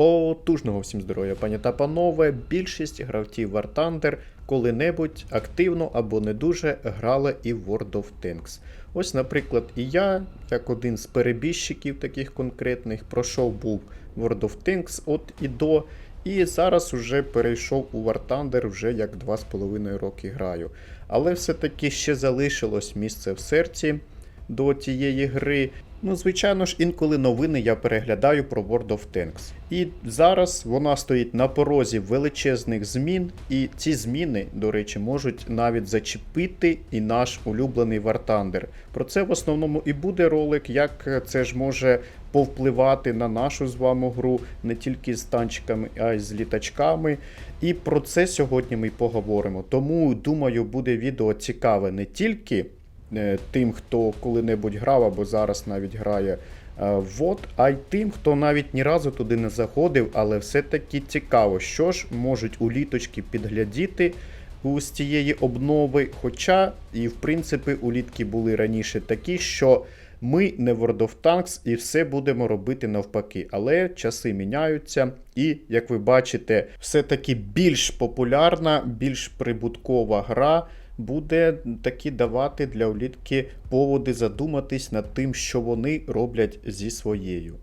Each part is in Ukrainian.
Потужного всім здоров'я, пані та панове. Більшість гравців War Thunder коли-небудь активно або не дуже грали і в World of Tanks. Ось, наприклад, і я, як один з перебіжчиків таких конкретних, пройшов був World of Tanks от і до. І зараз вже перейшов у War Thunder, вже як 2,5 роки граю. Але все-таки ще залишилось місце в серці до тієї гри. Ну, звичайно ж, інколи новини я переглядаю про World of Tanks. І зараз вона стоїть на порозі величезних змін, і ці зміни, до речі, можуть навіть зачепити і наш улюблений War Thunder. Про це в основному і буде ролик, як це ж може повпливати на нашу з вами гру не тільки з танчиками, а й з літачками. І про це сьогодні ми поговоримо. Тому думаю, буде відео цікаве не тільки тим, хто коли-небудь грав або зараз навіть грає е, в ВОД, а й тим, хто навіть ні разу туди не заходив, але все-таки цікаво, що ж можуть у літочки підглядіти з цієї обнови. Хоча, і в принципі, улітки були раніше такі, що ми не World of Tanks і все будемо робити навпаки. Але часи міняються, і, як ви бачите, все-таки більш популярна, більш прибуткова гра буде таки давати для улітки поводи задуматись над тим, що вони роблять зі своєю.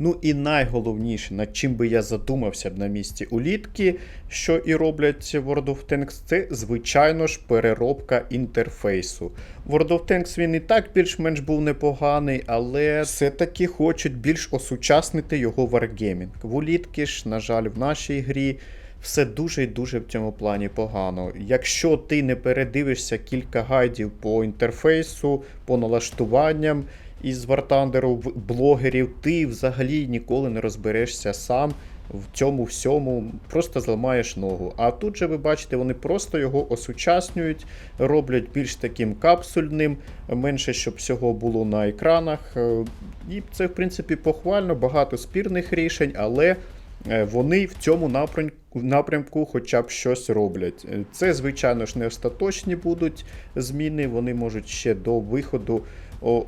Ну і найголовніше, над чим би я задумався б на місці улітки, що і роблять World of Tanks, це, звичайно ж, переробка інтерфейсу. World of Tanks він і так більш-менш був непоганий, але все-таки хочуть більш осучаснити його Wargaming. В улітки ж, на жаль, в нашій грі. Все дуже і дуже в цьому плані погано. Якщо ти не передивишся кілька гайдів по інтерфейсу, по налаштуванням із Вартандеру блогерів, ти взагалі ніколи не розберешся сам в цьому всьому, просто зламаєш ногу. А тут же ви бачите, вони просто його осучаснюють, роблять більш таким капсульним, менше щоб всього було на екранах. Е, І це, в принципі, похвально, багато спірних рішень, але. Е, Вони в цьому напрямку, напрямку хоча б щось роблять. Е, Це, звичайно ж, не остаточні будуть зміни. Вони можуть ще до виходу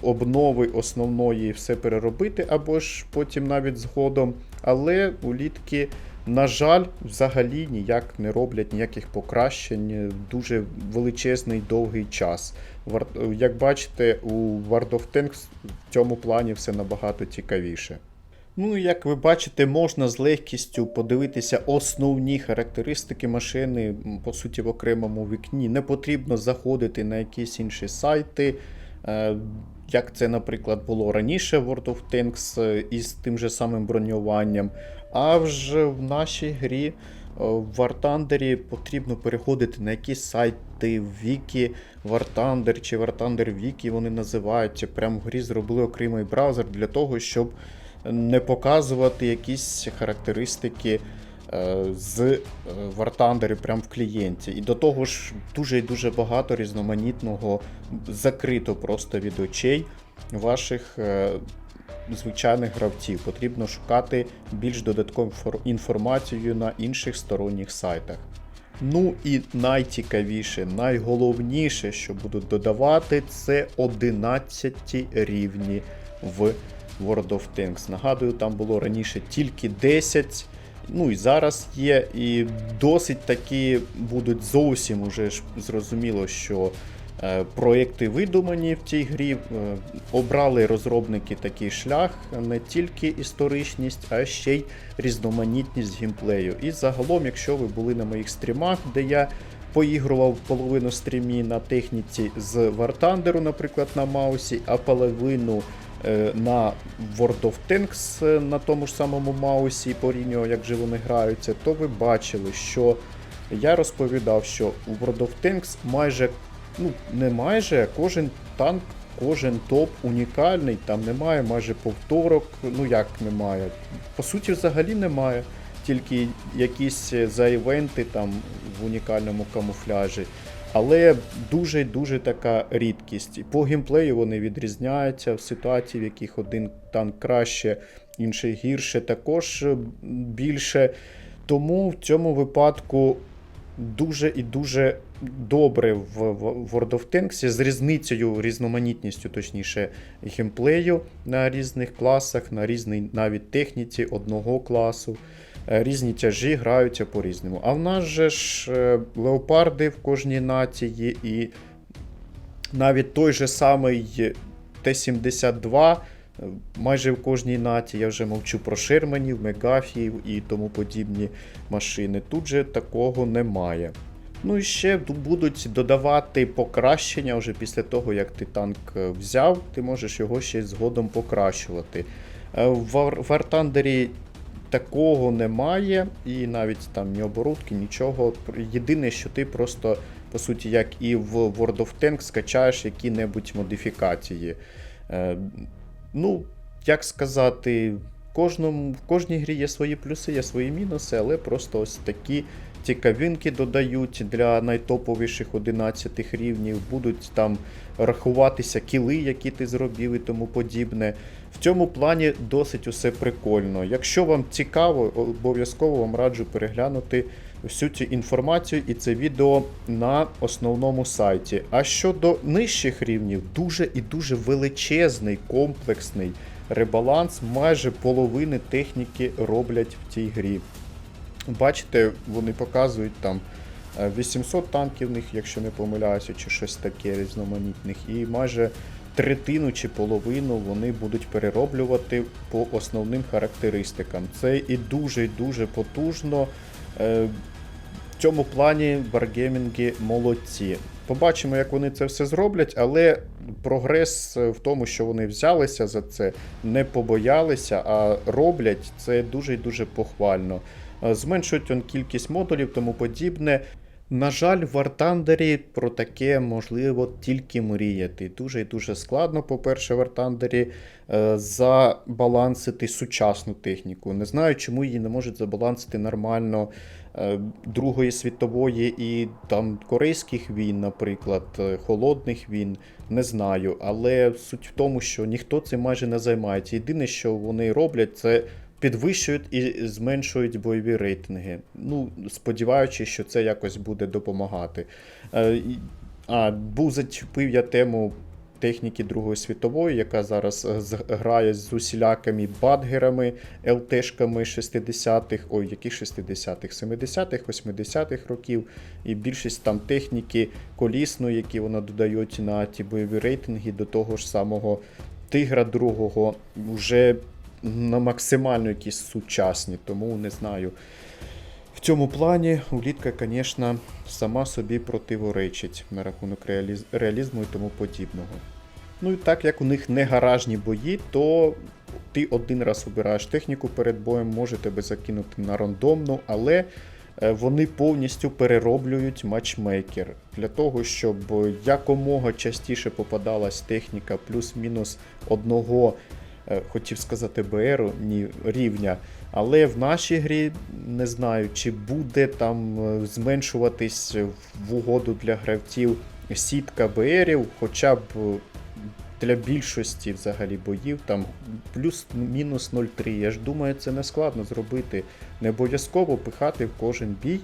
обнови основної все переробити, або ж потім навіть згодом. Але улітки, на жаль, взагалі ніяк не роблять ніяких покращень е, дуже величезний довгий час. Вар- Як бачите, у World of Tanks в цьому плані все набагато цікавіше. Ну, як ви бачите, можна з легкістю подивитися основні характеристики машини, по суті, в окремому вікні. Не потрібно заходити на якісь інші сайти, е, як це, наприклад, було раніше в World of Tanks е, із тим же самим бронюванням. А вже в нашій грі е, в War Thunder потрібно переходити на якісь сайти, віки War Thunder чи War Thunder Wiki вони називаються. Прямо в грі зробили окремий браузер для того, щоб не показувати якісь характеристики е, з е, War Thunder прямо в клієнті. І до того ж, дуже і дуже багато різноманітного закрито просто від очей ваших е, звичайних гравців. Потрібно шукати більш додаткову інформацію на інших сторонніх сайтах. Ну і найцікавіше, найголовніше, що будуть додавати, це 11 рівні в World of Tanks. Нагадую, там було раніше тільки 10. Ну і зараз є, і досить таки будуть зовсім уже ж зрозуміло, що е, проекти видумані в цій грі. Е, обрали розробники такий шлях, не тільки історичність, а ще й різноманітність геймплею. І загалом, якщо ви були на моїх стрімах, де я поігрував половину стрімі на техніці з War Thunder, наприклад, на Маусі, а половину на World of Tanks е, на тому ж самому Маусі порівнював, як же вони граються, то ви бачили, що я розповідав, що у World of Tanks майже, ну не майже, кожен танк, кожен топ унікальний, там немає майже повторок, ну як немає. По суті, взагалі немає. Тільки якісь е, за івенти там в унікальному камуфляжі. Але дуже дуже така рідкість. По геймплею вони відрізняються в ситуації, в яких один танк краще, інший гірше, також е, більше. Тому в цьому випадку дуже і дуже добре в World of Tanks з різницею, різноманітністю, точніше, геймплею на різних класах, на різній навіть техніці одного класу. Е, Різні тяжі граються по-різному. А в нас же ж е, леопарди в кожній нації, і навіть той же самий Т-72 е, майже в кожній наті. Я вже мовчу про Шерманів, Мегафіїв і тому подібні машини. Тут же такого немає. Ну і ще будуть додавати покращення вже після того, як ти танк взяв, ти можеш його ще згодом покращувати. В War Thunder такого немає, і навіть там ні оборудки, нічого. Єдине, що ти просто, по суті, як і в World of Tanks, скачаєш які-небудь модифікації. Е, ну, як сказати, в, кожному, в кожній грі є свої плюси, є свої мінуси, але просто ось такі цікавинки додають для найтоповіших 11 рівнів, будуть там рахуватися кіли, які ти зробив і тому подібне. В цьому плані досить усе прикольно. Якщо вам цікаво, обов'язково вам раджу переглянути всю цю інформацію і це відео на основному сайті. А щодо нижчих рівнів, дуже і дуже величезний, комплексний ребаланс, майже половини техніки роблять в цій грі. Бачите, вони показують там е, 800 танків якщо не помиляюся, чи щось таке різноманітних, і майже третину чи половину вони будуть перероблювати по основним характеристикам. Це і дуже дуже потужно. Е, В цьому плані Wargaming молодці. Побачимо, як вони це все зроблять, але прогрес в тому, що вони взялися за це, не побоялися, а роблять це дуже і дуже похвально. Е, Зменшують он кількість модулів, тому подібне. На жаль, в Thunder про таке можливо тільки мріяти. Дуже і дуже складно, по-перше, в Thunder е, забалансити сучасну техніку. Не знаю, чому її не можуть забалансити нормально е, Другої світової і там корейських війн, наприклад, е, холодних війн. Не знаю. Але суть в тому, що ніхто цим майже не займається. Єдине, що вони роблять, це підвищують і зменшують бойові рейтинги. Ну, сподіваючись, що це якось буде допомагати. Е, А, був зачепив я тему техніки Другої світової, яка зараз е, грає з усілякими бадгерами, ЛТшками 60-х, ой, яких 60-х, 70-х, 80-х років. І більшість там техніки колісної, які вона додають на ті бойові рейтинги до того ж самого Тигра другого, вже на максимально якісь сучасні, тому не знаю. В цьому плані улітка, звісно, сама собі противоречить на рахунок реаліз- реалізму і тому подібного. Ну і так як у них не гаражні бої, то ти один раз обираєш техніку перед боєм, може тебе закинути на рандомну, але е, вони повністю перероблюють матчмейкер для того, щоб якомога частіше попадалась техніка плюс-мінус одного, хотів сказати БР, ні, рівня. Але в нашій грі не знаю, чи буде там е, зменшуватись в угоду для гравців сітка БРів, хоча б е, для більшості взагалі боїв там плюс-мінус 0,3. Я ж думаю, це не складно зробити. Не обов'язково пихати в кожен бій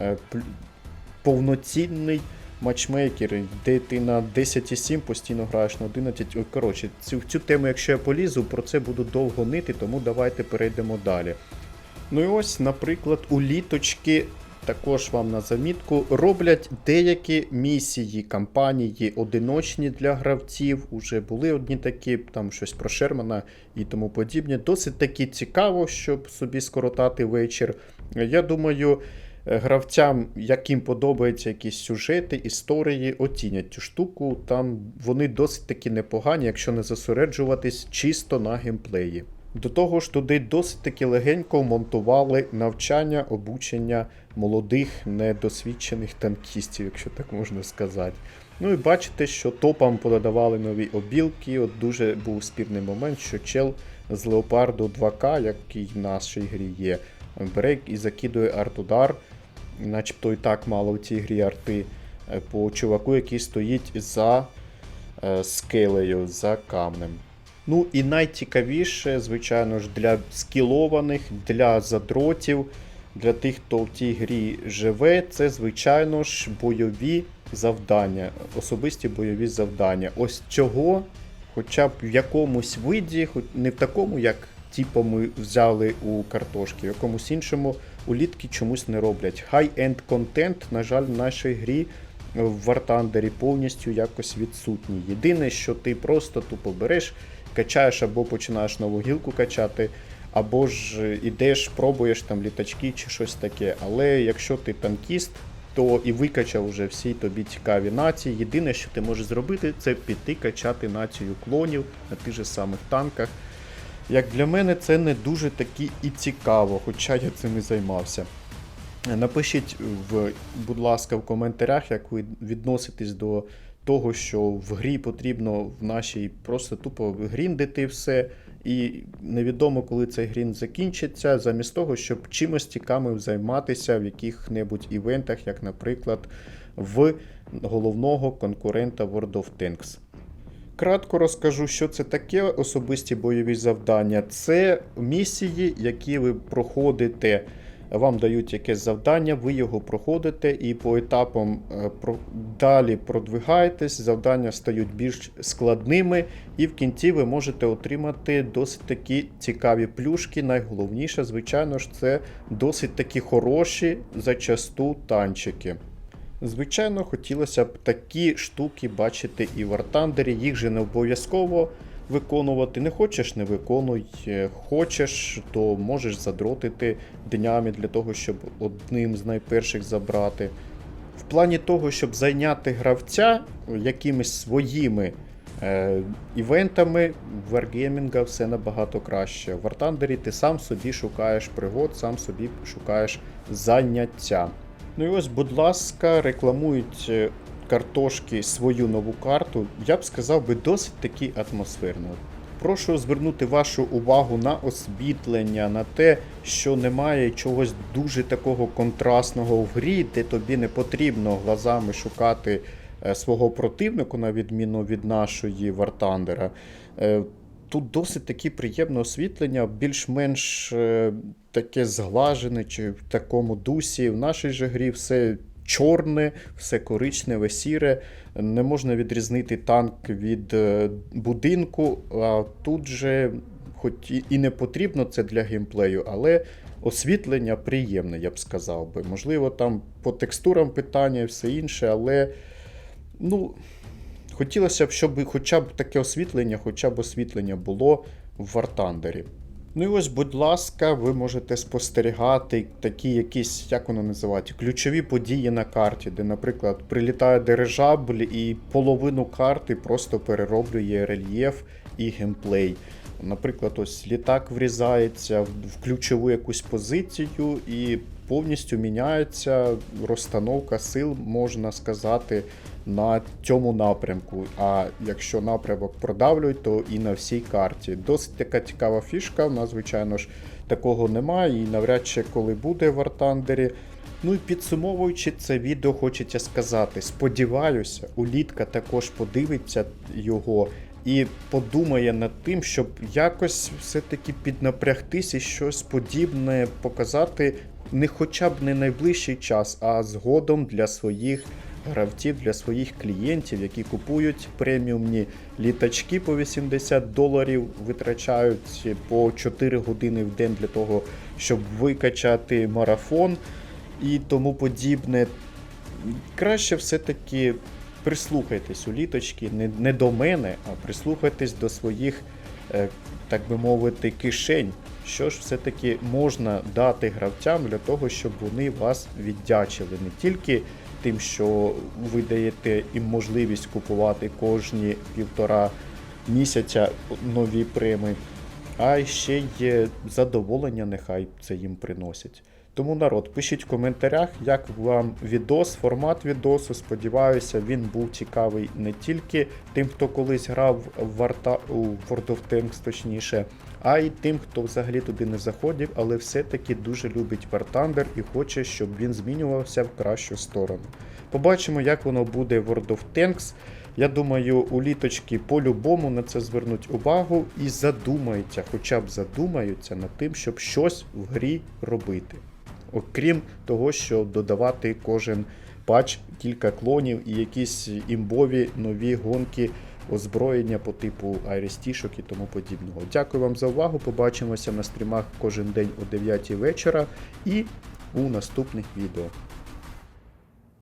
е, повноцінний матчмейкер, де ти на 10,7 постійно граєш на 11. Ой, коротше, цю, цю тему, якщо я полізу, про це буду довго нити, тому давайте перейдемо далі. Ну і ось, наприклад, у літочки. Також вам на замітку роблять деякі місії, кампанії одиночні для гравців. Уже були одні такі, там щось про Шермана і тому подібне. Досить таки цікаво, щоб собі скоротати вечір. Я думаю, гравцям, яким подобаються якісь сюжети, історії, оцінять цю штуку. Там вони досить таки непогані, якщо не зосереджуватись чисто на геймплеї. До того ж, туди досить таки легенько монтували навчання, обучення молодих, недосвідчених танкістів, якщо так можна сказати. Ну і бачите, що топам подавали нові обілки. От дуже був спірний момент, що чел з Леопарду 2К, який в нашій грі є, бере і закидує арт-удар, начебто і так мало в цій грі арти, е, по чуваку, який стоїть за е, скелею, за камнем. Ну і найцікавіше, звичайно ж, для скілованих, для задротів для тих, хто в тій грі живе, це, звичайно ж, бойові завдання, особисті бойові завдання. Ось цього, хоча б в якомусь виді, хоч не в такому, як типу ми взяли у картошки, в якомусь іншому улітки чомусь не роблять. High-end контент, на жаль, в нашій грі в War Thunder повністю якось відсутній. Єдине, що ти просто тупо береш, качаєш або починаєш нову гілку качати, або ж ідеш, пробуєш там літачки чи щось таке. Але якщо ти танкіст, то і викачав уже всі тобі цікаві нації. Єдине, що ти можеш зробити, це піти качати націю клонів на тих же самих танках. Як для мене, це не дуже таки і цікаво, хоча я цим і займався. Напишіть, в, будь ласка, в коментарях, як ви відноситесь до того, що в грі потрібно в нашій просто тупо гріндити все, і невідомо, коли цей грін закінчиться, замість того, щоб чимось цікавим займатися в яких-небудь івентах, як, наприклад, в головного конкурента World of Tanks. Кратко розкажу, що це таке особисті бойові завдання. Це місії, які ви проходите. Вам дають якесь завдання, ви його проходите і по етапам е, далі продвигаєтесь, завдання стають більш складними, і в кінці ви можете отримати досить такі цікаві плюшки. Найголовніше, звичайно ж, це досить такі хороші зачасту танчики. Звичайно, хотілося б такі штуки бачити і в Артандері. Їх же не обов'язково виконувати. Не хочеш, не виконуй. Е, Хочеш, то можеш задротити днями для того, щоб одним з найперших забрати. В плані того, щоб зайняти гравця якимись своїми е, івентами, в Wargaming все набагато краще. В Артандері ти сам собі шукаєш пригод, сам собі шукаєш заняття. Ну і ось, будь ласка, рекламують е, картошки свою нову карту. Я б сказав би досить таки атмосферно. Прошу звернути вашу увагу на освітлення, на те, що немає чогось дуже такого контрастного в грі, де тобі не потрібно глазами шукати е, свого противника, на відміну від нашої Вартандера. Тут досить таке приємне освітлення, більш-менш е, таке зглажене чи в такому дусі. В нашій же грі все чорне, все коричневе, сіре. Не можна відрізнити танк від е, будинку. А тут же, хоч і не потрібно це для геймплею, але освітлення приємне, я б сказав би. Можливо, там по текстурам питання і все інше, але ну. Хотілося б, щоб хоча б таке освітлення, хоча б освітлення було в Вартандері. Ну і ось, будь ласка, ви можете спостерігати такі якісь, як воно називають, ключові події на карті, де, наприклад, прилітає дирижабль і половину карти просто перероблює рельєф і геймплей. Наприклад, ось літак врізається в ключову якусь позицію і повністю міняється розстановка сил, можна сказати, на цьому напрямку. А якщо напрямок продавлюють, то і на всій карті. Досить така цікава фішка. У нас, звичайно ж, такого немає, і навряд чи коли буде в Артандері. Ну і підсумовуючи це відео, хочеться сказати: сподіваюся, улітка також подивиться його і подумає над тим, щоб якось все-таки піднапрягтись і щось подібне показати не хоча б не найближчий час, а згодом для своїх гравців, для своїх клієнтів, які купують преміумні літачки по 80 доларів, витрачають по 4 години в день для того, щоб викачати марафон і тому подібне. Краще все-таки прислухайтесь у літочки, не, не до мене, а прислухайтесь до своїх, е, так би мовити, кишень. Що ж все-таки можна дати гравцям для того, щоб вони вас віддячили не тільки тим, що ви даєте їм можливість купувати кожні півтора місяця нові преми, а ще й задоволення нехай це їм приносять. Тому народ, пишіть в коментарях, як вам відос, формат відосу. Сподіваюся, він був цікавий не тільки тим, хто колись грав в World of Tanks, точніше, а й тим, хто взагалі туди не заходив, але все-таки дуже любить War Thunder і хоче, щоб він змінювався в кращу сторону. Побачимо, як воно буде в World of Tanks. Я думаю, у літочки по-любому на це звернуть увагу і задумаються, хоча б задумаються над тим, щоб щось в грі робити. окрім того, що додавати кожен патч кілька клонів і якісь імбові нові гонки озброєння по типу айрестішок і тому подібного. Дякую вам за увагу. Побачимося на стрімах кожен день о 9 вечора і у наступних відео.